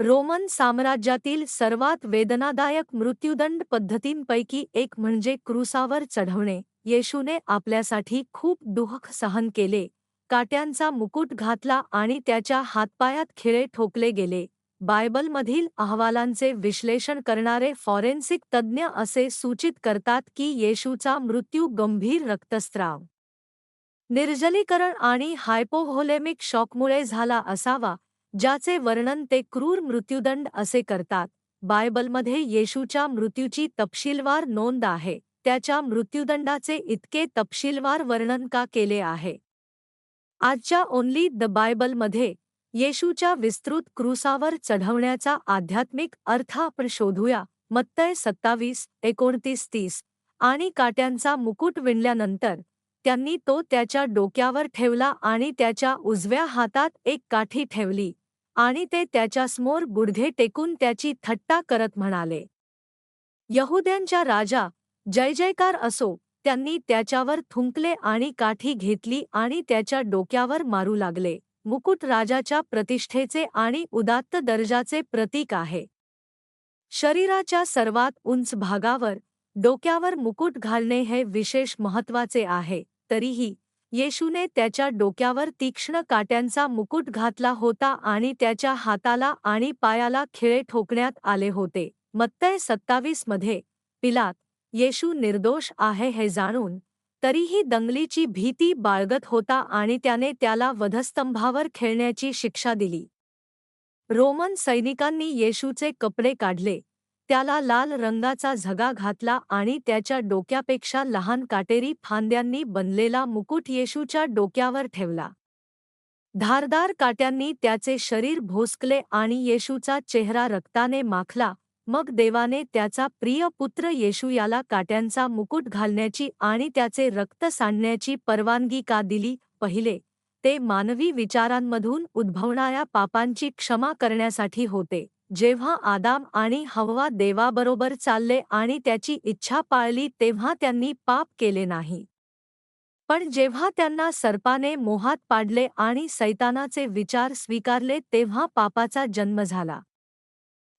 Roman साम्राज्यातील सर्वात वेदनादायक मृत्यूदंड पद्धतींपैकी एक म्हणजे क्रुसावर चढवणे. येशूने आपल्यासाठी खूप दुःख सहन केले. काट्यांचा मुकुट घातला आणि त्याच्या हातपायात खिळे ठोकले गेले. बायबलमधील अहवालांचे विश्लेषण करणारे फॉरेन्सिक तज्ज्ञ असे सूचित करतात की येशूचा मृत्यू गंभीर रक्तस्त्राव. निर्जलीकरण आणि हायपोहोलेमिक शॉकमुळे झाला असावा. ज्याचे वर्णन ते क्रूर मृत्यूदंड असे करतात. बायबलमध्ये येशूच्या मृत्यूची तपशीलवार नोंद आहे. त्याच्या मृत्यूदंडाचे इतके तपशीलवार वर्णन का केले आहे? आजच्या ओनली द बायबलमध्ये येशूच्या विस्तृत क्रूसावर चढवण्याचा आध्यात्मिक अर्थ आपण शोधूया. मत्तय सत्तावीस एकोणतीस तीस आणि काट्यांचा मुकुट विणल्यानंतर त्यांनी तो त्याच्या डोक्यावर ठेवला आणि त्याच्या उजव्या हातात एक काठी ठेवली. आणि ते त्याच्यासमोर गुडघे टेकून त्याची थट्टा करत म्हणाले. यहुद्यांच्या राजा जय जयकार असो त्यांनी त्याच्यावर थुंकले आणि काठी घेतली आणि त्याच्या डोक्यावर मारू लागले. मुकुट राजाच्या प्रतिष्ठेचे आणि उदात्त दर्जाचे प्रतीक आहे. शरीराच्या सर्वात उंच भागावर डोक्यावर मुकुट घालणे हे विशेष महत्त्वाचे आहे तरीही येशूने त्याच्या डोक्यावर तीक्ष्ण काट्यांचा मुकुट घातला होता आणि त्याच्या हाताला आणि पायाला खिळे ठोकण्यात आले होते. मत्तय सत्तावीसमध्ये पिलात येशू निर्दोष आहे हे जाणून तरीही दंगलीची भीती बाळगत होता आणि त्याने त्याला वधस्तंभावर खेळण्याची शिक्षा दिली. रोमन सैनिकांनी येशूचे कपडे काढले. त्याला लाल रंगाचा झगा घातला आणि त्याच्या डोक्यापेक्षा लहान काटेरी फांद्यांनी बनलेला मुकुट येशूच्या डोक्यावर ठेवला. धारदार काट्यांनी त्याचे शरीर भोसकले आणि येशूचा चेहरा रक्ताने माखला मग देवाने त्याचा प्रिय पुत्र येशू याला काट्यांचा मुकुट घालण्याची आणि त्याचे रक्त सांडण्याची परवानगी का दिली? पहिले ते मानवी विचारांमधून उद्भवणाऱ्या पापांची क्षमा करण्यासाठी होते. जेव्हा आदाम आणि हववा देवाबरोबर चालले आणि त्याची इच्छा पाळली तेव्हा त्यांनी पाप केले नाही. पण जेव्हा त्यांना सर्पाने मोहात पाडले आणि सैतानाचे विचार स्वीकारले तेव्हा पापाचा जन्म झाला.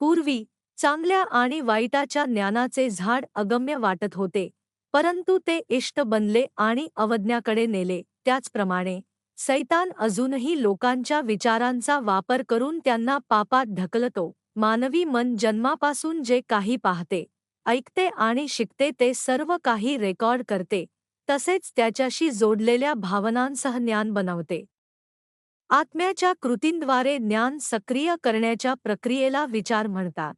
पूर्वी चांगल्या आणि वाईटाच्या ज्ञानाचे झाड अगम्य वाटत होते परंतु ते इष्ट बनले आणि अवज्ञाकडे नेले त्याचप्रमाणे सैतान अजूनही लोकांच्या विचारांचा वापर करून त्यांना पापात ढकलतो. मानवी मन जन्मापासून जे काही पाहते ऐकते आणि शिकते ते सर्व काही रेकॉर्ड करते तसेच त्याच्याशी जोडलेल्या भावनांसह ज्ञान बनवते. आत्म्याच्या कृतींद्वारे ज्ञान सक्रिय करण्याच्या प्रक्रियेला विचार म्हणतात.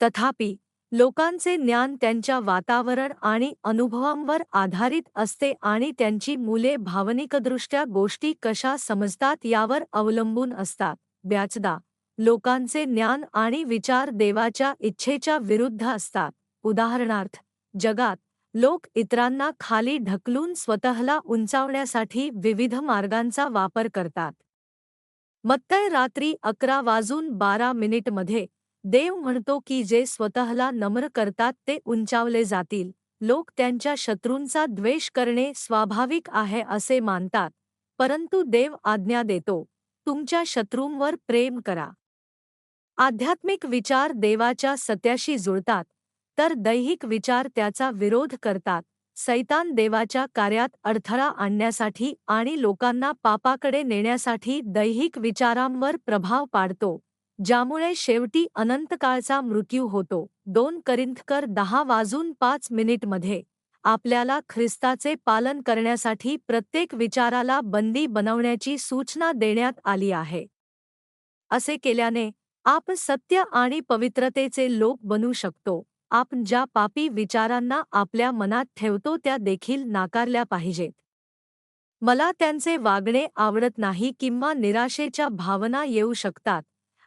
तथापि लोकांचे ज्ञान त्यांच्या वातावरण आणि अनुभवांवर आधारित असते आणि त्यांची मुले भावनिकदृष्ट्या गोष्टी कशा समजतात यावर अवलंबून असतात. ब्याचदा लोकांचे ज्ञान आणि विचार देवाच्या इच्छेच्या विरुद्ध असतात. उदाहरणार्थ जगात लोक इतरांना खाली ढकलून स्वतःला उंचावण्यासाठी विविध मार्गांचा वापर करतात. मत्तय रात्री अकरा वाजून बारा मिनिटमध्ये देव म्हणतो की जे स्वतःला नम्र करतात ते उंचावले जातील. लोक त्यांच्या शत्रूंचा द्वेष करणे स्वाभाविक आहे असे मानतात परंतु देव आज्ञा देतो तुमच्या शत्रूंवर प्रेम करा. आध्यात्मिक विचार देवाच्या सत्याशी जुळतात तर दैहिक विचार त्याचा विरोध करतात. सैतान देवाच्या कार्यात अडथळा आणण्यासाठी आणि लोकांना पापाकडे नेण्यासाठी दैहिक विचारांवर प्रभाव पाडतो. ज्यामुळे शेवटी अनंतकाळचा मृत्यू होतो. दोन करिंथकर दहा वाजून पाच मिनिटमध्ये आपल्याला ख्रिस्ताचे पालन करण्यासाठी प्रत्येक विचाराला बंदी बनवण्याची सूचना देण्यात आली आहे. असे केल्याने आपण सत्य आणि पवित्रतेचे लोक बनू शकतो. आपण ज्या पापी विचारांना आपल्या मनात ठेवतो त्या देखील नाकारल्या पाहिजेत. मला त्यांचे वागणे आवडत नाही किंवा निराशेच्या भावना येऊ शकतात.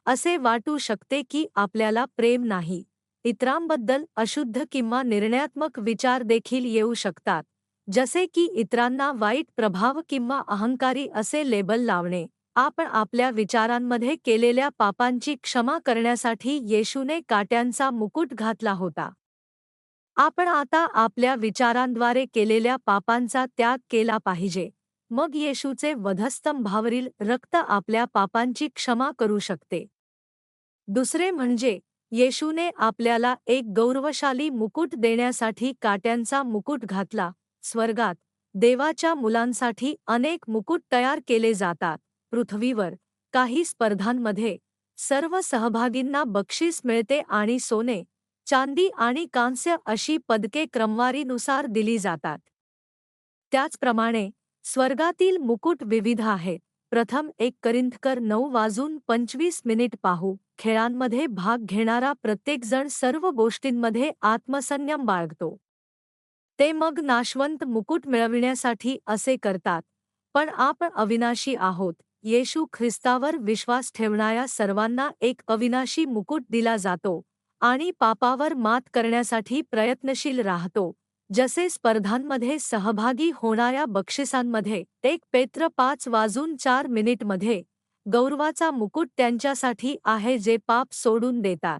असे वाटू शकते की आपल्याला प्रेम नाही. इतरांबद्दल अशुद्ध किंवा निर्णयात्मक विचार देखील येऊ शकतात जसे की इतरांना वाईट प्रभाव किंवा अहंकारी असे लेबल लावणे. आपण आपल्या विचारांमध्ये केलेल्या पापांची क्षमा करण्यासाठी येशूने काट्यांचा मुकुट घातला होता. आपण आता आपल्या विचारांद्वारे केलेल्या पापांचा त्याग केला पाहिजे. मग येशूचे वधस्तंभावरील रक्त आपल्या पापांची क्षमा करू शकते. दुसरे म्हणजे येशूने आपल्याला एक गौरवशाली मुकुट देण्यासाठी काट्यांचा मुकुट घातला स्वर्गात देवाच्या मुलांसाठी अनेक मुकुट तयार केले जातात. पृथ्वीवर काही स्पर्धांमध्ये सर्व सहभागींना बक्षीस मिळते आणि सोने चांदी आणि कांस्य अशी पदके क्रमवारीनुसार दिली जातात. त्याचप्रमाणे स्वर्गातील मुकुट विविध आहेत प्रथम एक करिंथकर नऊ वाजून पंचवीस मिनिट पाहू. खेळांमध्ये भाग घेणारा प्रत्येकजण सर्व गोष्टींमध्ये आत्मसंयम बाळगतो. ते मग नाशवंत मुकुट मिळविण्यासाठी असे करतात. पण आपण अविनाशी आहोत. येशू ख्रिस्तावर विश्वास ठेवणाऱ्या सर्वांना एक अविनाशी मुकुट दिला जातो आणि पापावर मात करण्यासाठी प्रयत्नशील राहतो. जसे स्पर्धांमध्ये सहभागी होणाऱ्या बक्षिसांमध्ये एक पेत्र पाच वाजून चार मिनिटमध्ये गौरवाचा मुकुट त्यांच्यासाठी आहे जे पाप सोडून देतात.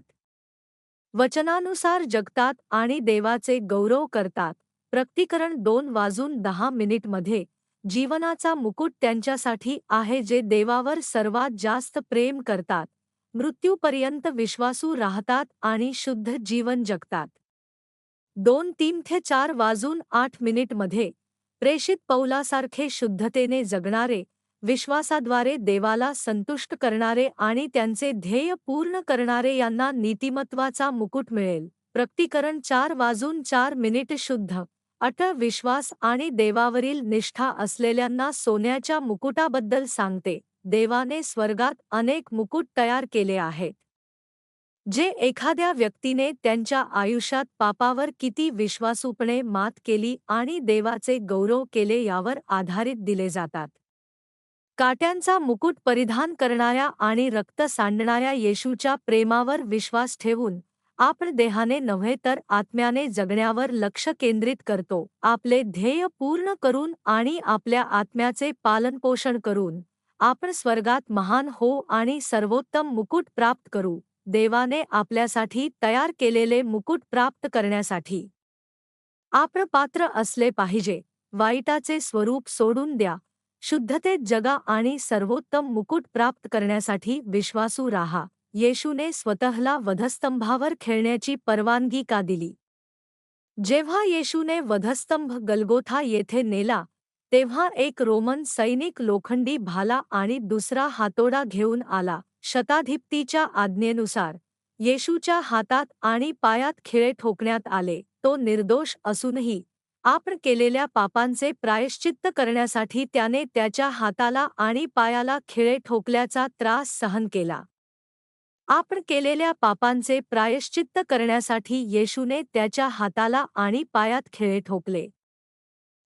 वचनानुसार जगतात आणि देवाचे गौरव करतात. प्रक्तिकरण दोन वाजून दहा मिनिटमध्ये जीवनाचा मुकुट त्यांच्यासाठी आहे जे देवावर सर्वात जास्त प्रेम करतात. मृत्यूपर्यंत विश्वासू राहतात आणि शुद्ध जीवन जगतात. दोन तीन ते चार वाजून आठ मिनिटमध्ये प्रेषित पौलासारखे शुद्धतेने जगणारे विश्वासाद्वारे देवाला संतुष्ट करणारे आणि त्यांचे ध्येय पूर्ण करणारे यांना नीतिमत्वाचा मुकुट मिळेल. प्रक्तीकरण चार वाजून चार मिनिट शुद्ध अटळ विश्वास आणि देवावरील निष्ठा असलेल्यांना सोन्याच्या मुकुटाबद्दल सांगते. देवाने स्वर्गात अनेक मुकुट तयार केले आहेत. जे एखाद्या व्यक्तीने त्यांच्या आयुष्यात पापावर किती विश्वासूपणे मात केली आणि देवाचे गौरव केले यावर आधारित दिले जातात. काट्यांचा मुकुट परिधान करणाऱ्या आणि रक्त सांडणाऱ्या येशूच्या प्रेमावर विश्वास ठेवून आपण देहाने नव्हे तर आत्म्याने जगण्यावर लक्ष केंद्रित करतो. आपले ध्येय पूर्ण करून आणि आपल्या आत्म्याचे पालनपोषण करून आपण स्वर्गात महान हो आणि सर्वोत्तम मुकुट प्राप्त करू. देवाने आपल्यासाठी तयार केलेले मुकुट प्राप्त करण्यासाठी. आपण पात्र असले पाहिजे वाईटाचे स्वरूप सोडून द्या शुद्धतेत जगा आणि सर्वोत्तम मुकुट प्राप्त करण्यासाठी विश्वासू राहा येशूने स्वतःला वधस्तंभावर खेळण्याची परवानगी का दिली? जेव्हा येशूने वधस्तंभ गलगोथा येथे नेला तेव्हा एक रोमन सैनिक लोखंडी भाला आणि दुसरा हातोडा घेऊन आला. शताधिप्तीच्या आज्ञेनुसार येशूच्या हातात आणि पायात खिळे ठोकण्यात आले तो निर्दोष असूनही आपण केलेल्या पापांचे प्रायश्चित्त करण्यासाठी त्याने त्याच्या हाताला आणि पायाला खिळे ठोकल्याचा त्रास सहन केला. आपण केलेल्या पापांचे प्रायश्चित्त करण्यासाठी येशूने त्याच्या हाताला आणि पायात खिळे ठोकले.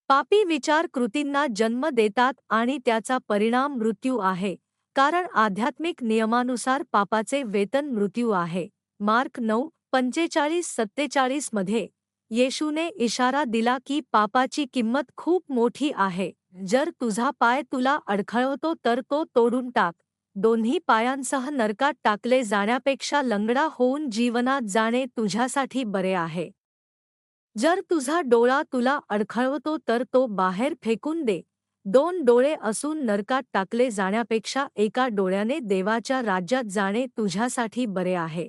पापी विचार कृतींना जन्म देतात आणि त्याचा परिणाम मृत्यू आहे. कारण आध्यात्मिक नियमानुसार पापाचे वेतन मृत्यू आहे. मार्क नऊ पंचेचाळीस सत्तेचाळीसमध्ये येशूने इशारा दिला की पापाची किंमत खूप मोठी आहे. जर तुझा पाय तुला अडखळवतो तर तो तोडून टाक. दोन्ही पायांसह नरकात टाकले जाण्यापेक्षा लंगडा होऊन जीवनात जाणे तुझ्यासाठी बरे आहे. जर तुझा डोळा तुला अडखळवतो तर तो बाहेर फेकून दे. दोन डोळे असून नरकात टाकले जाण्यापेक्षा एका डोळ्याने देवाच्या राज्यात जाणे तुझ्यासाठी बरे आहे.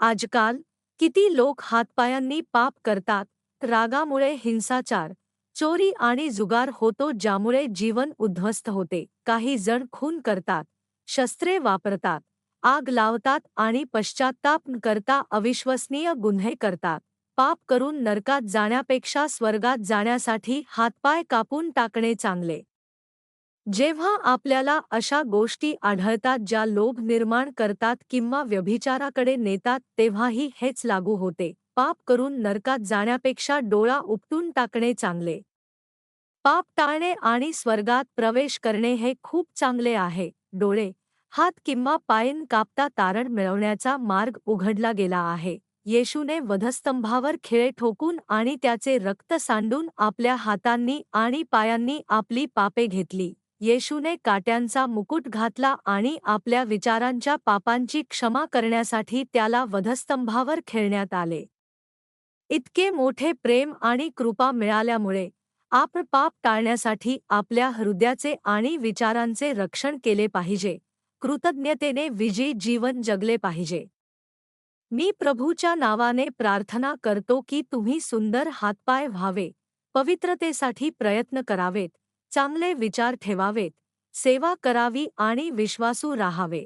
आजकाल किती लोक हातपायांनी पाप करतात रागामुळे हिंसाचार चोरी आणि जुगार होतो ज्यामुळे जीवन उद्ध्वस्त होते. काही जण खून करतात शस्त्रे वापरतात आग लावतात आणि पश्चात्ताप करता अविश्वसनीय गुन्हे करतात. पाप करून नरकात जाण्यापेक्षा स्वर्गात जाण्यासाठी हातपाय कापून टाकणे चांगले. जेव्हा आपल्याला अशा गोष्टी आढळतात ज्या लोभ निर्माण करतात किंवा व्यभिचाराकडे नेतात तेव्हाही हेच लागू होते. पाप करून नरकात जाण्यापेक्षा डोळा उपटून टाकणे चांगले. पाप टाळणे आणि स्वर्गात प्रवेश करणे हे खूप चांगले आहे. डोळे हात किंवा पायन कापता तारण मिळवण्याचा मार्ग उघडला गेला आहे. येशूने वधस्तंभावर खिळे ठोकून आणि त्याचे रक्त सांडून आपल्या हातांनी आणि पायांनी आपली पापे घेतली. येशूने काट्यांचा मुकुट घातला आणि आपल्या विचारांच्या पापांची क्षमा करण्यासाठी त्याला वधस्तंभावर खेळण्यात आले. इतके मोठे प्रेम आणि कृपा मिळाल्यामुळे आपण पाप टाळण्यासाठी आपल्या हृदयाचे आणि विचारांचे रक्षण केले पाहिजे. कृतज्ञतेने विजयी जीवन जगले पाहिजे. मी प्रभूच्या नावाने प्रार्थना करतो की तुम्ही सुंदर हातपाय व्हावे पवित्रतेसाठी प्रयत्न करावेत चांगले विचार ठेवावेत सेवा करावी आणि विश्वासू राहावे.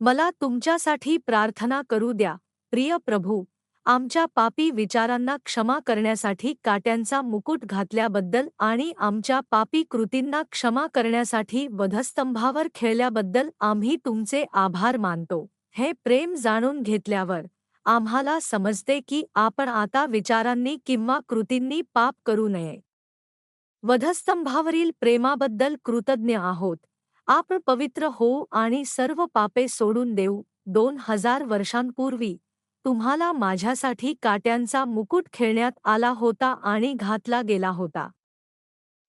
मला तुमच्यासाठी प्रार्थना करू द्या प्रिय प्रभू. आमच्या पापी विचारांना क्षमा करण्यासाठी काट्यांचा मुकुट घातल्याबद्दल आणि आमच्या पापी कृतींना क्षमा करण्यासाठी वधस्तंभावर खेळल्याबद्दल आम्ही तुमचे आभार मानतो. हे प्रेम जाणून घेतल्यावर आम्हाला समजते की आपण आता विचारांनी किंवा कृतींनी पाप करू नये. वधस्तंभावरील प्रेमाबद्दल कृतज्ञ आहोत. आपण पवित्र होऊ आणि सर्व पापे सोडून देऊ दोन हजार वर्षांपूर्वी. तुम्हाला माझ्यासाठी काट्यांचा मुकुट खेळण्यात आला होता आणि घातला गेला होता.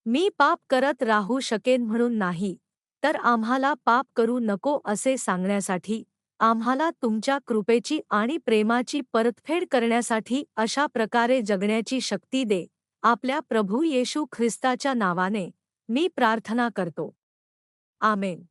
मी पाप करत राहू शकेन म्हणून नाही तर आम्हाला पाप करू नको असे सांगण्यासाठी आम्हाला तुमच्या कृपेची आणि प्रेमाची परतफेड करण्यासाठी अशा प्रकारे जगण्याची शक्ती दे. आपल्या प्रभू येशू ख्रिस्ताच्या नावाने मी प्रार्थना करतो. आमेन.